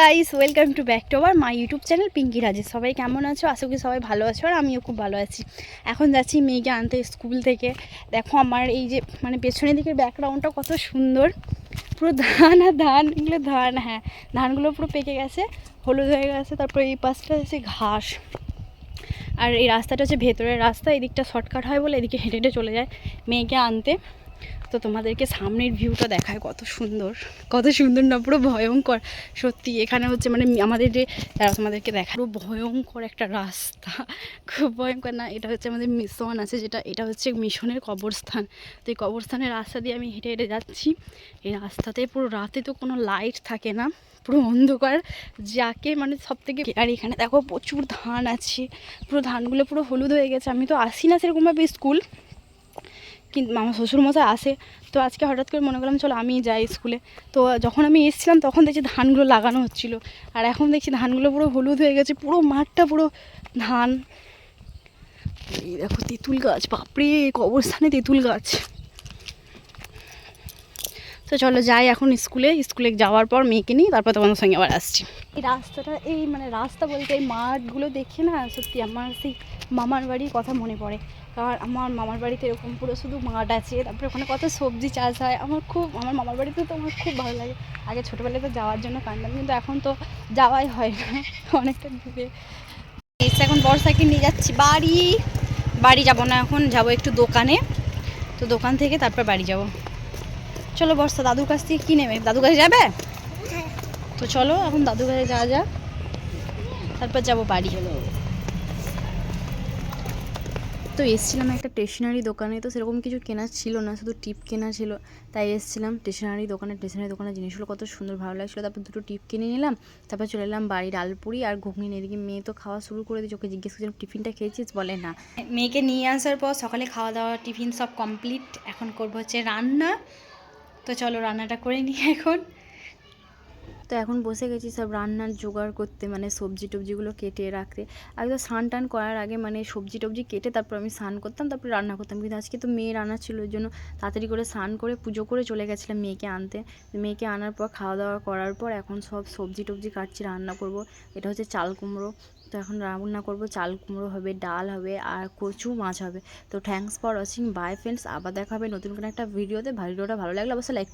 Guys welcome to back to our my YouTube channel Pinky Rajesh সবাই কেমন আছো? আশা করি সবাই ভালো আছো আর আমিও খুব ভালো আছি। এখন যাচ্ছি মেয়েকে আনতে স্কুল থেকে। দেখো আমার এই যে মানে পেছনের দিকের ব্যাকগ্রাউন্ডটা কত সুন্দর। পুরো ধান আর ধান, এগুলো ধান হ্যাঁ। ধানগুলো পুরো পেকে গেছে, হলুদ হয়ে গেছে, তারপরে এই পাশটা হচ্ছে ঘাস। আর এই রাস্তাটা হচ্ছে ভেতরের রাস্তা, এদিকটা শর্টকাট হয় বলে এদিকে হেঁটে হেঁটে চলে যায় মেয়েকে আনতে। তো তোমাদেরকে সামনের ভিউটা দেখায় কত সুন্দর কত সুন্দর না, পুরো ভয়ঙ্কর। সত্যি, এখানে হচ্ছে মানে আমাদের যে তারা তোমাদেরকে দেখা পুরো ভয়ঙ্কর একটা রাস্তা। খুব ভয়ঙ্কর না, এটা হচ্ছে আমাদের মিশন আছে, যেটা, এটা হচ্ছে মিশনের কবরস্থান। তো এই কবরস্থানের রাস্তা দিয়ে আমি হেঁটে হেঁটে যাচ্ছি। এই রাস্তাতে পুরো রাতে তো কোনো লাইট থাকে না, পুরো অন্ধকার। যাকে মানে সব থেকে আর এখানে দেখো প্রচুর ধান আছে। পুরো ধানগুলো পুরো হলুদ হয়ে গেছে। আমি তো আসি না সেরকমভাবে স্কুল কিন্তু আমার শ্বশুরমশাই আসে। তো আজকে হঠাৎ করে মনে করলাম, চলো আমি যাই স্কুলে। তো যখন আমি এসেছিলাম, তখন দেখছি ধানগুলো লাগানো হচ্ছিল। আর এখন দেখছি ধানগুলো পুরো হলুদ হয়ে গেছে, পুরো মাঠটা পুরো ধান। এই দেখো, তেঁতুল গাছ, বাপরে, কবরস্থানে তেঁতুল গাছ। তো চলো যাই এখন স্কুলে। স্কুলে যাওয়ার পর মেয়েকে নিই তারপর তোমাদের সঙ্গে আবার আসছি। এই রাস্তাটা, এই মানে রাস্তা বলতে এই মাঠগুলো দেখে না সত্যি আমার সেই মামার বাড়ির কথা মনে পড়ে। কারণ আমার মামার বাড়িতে এরকম পুরো শুধু মাঠ আছে, তারপরে ওখানে কত সবজি চাষ হয়। আমার খুব, আমার মামার বাড়িতে তো আমার খুব ভালো লাগে। আগে ছোটোবেলায় তো যাওয়ার জন্য কান্দতাম কিন্তু এখন তো যাওয়াই হয় না, অনেকটা দূরে। এসে এখন সাইকেল নিয়ে যাচ্ছি বাড়ি। বাড়ি যাব না এখন, যাব একটু দোকানে। তো দোকান থেকে তারপর বাড়ি যাব। চলো বর্ষা দাদুর কাছ থেকে কী নেবে? দাদুর কাছে যাবে? তো চলো এখন দাদুর কাছে যাওয়া যাক। তারপর যাব বাড়ি। হলো তো এসেছিলাম একটা স্টেশনারি দোকানে তো সেরকম কিছু কেনা ছিল না শুধু টিপ কেনা ছিল। তাই এসেছিলাম স্টেশনারি দোকানে স্টেশনারি দোকানের জিনিসগুলো কত সুন্দর ভালো লাগছিল। তারপর দুটো টিপ কিনে নিলাম তারপর চলে এলাম বাড়ি ডালপুরি আর ঘুগনি। নিয়ে এদিকে মেয়ে তো খাওয়া শুরু করে দিয়েছে ওকে জিজ্ঞেস করছিলাম টিফিনটা খেয়েছিস? বলে না। মেয়েকে নিয়ে আসার পর সকালে খাওয়া দাওয়া টিফিন সব কমপ্লিট এখন করব হচ্ছে রান্না। তো চলো রান্নাটা করে নিই এখন। তো এখন বসে গেছি সব রান্নার জোগাড় করতে মানে সবজি টবজিগুলো কেটে রাখতে। আগে তো স্নান টান করার আগে মানে সবজি টবজি কেটে তারপর আমি স্নান করতাম, তারপর রান্না করতাম। কিন্তু আজকে তো মেয়ে রান্না ছিল, ওই জন্য তাড়াতাড়ি করে স্নান করে পুজো করে চলে গেছিলাম মেয়েকে আনতে। মেয়েকে আনার পর খাওয়া দাওয়া করার পর এখন সব সবজি টবজি কাটছি, রান্না করব। এটা হচ্ছে চাল কুমড়ো। তো এখন রান্না করব, চাল কুমড়ো হবে, ডাল হবে আর কচু মাছ হবে। তো thanks for watching bye friends আবার দেখা হবে নতুন কোনো একটা ভিডিওতে ভিডিওটা ভালো লাগলে অবশ্যই লাইক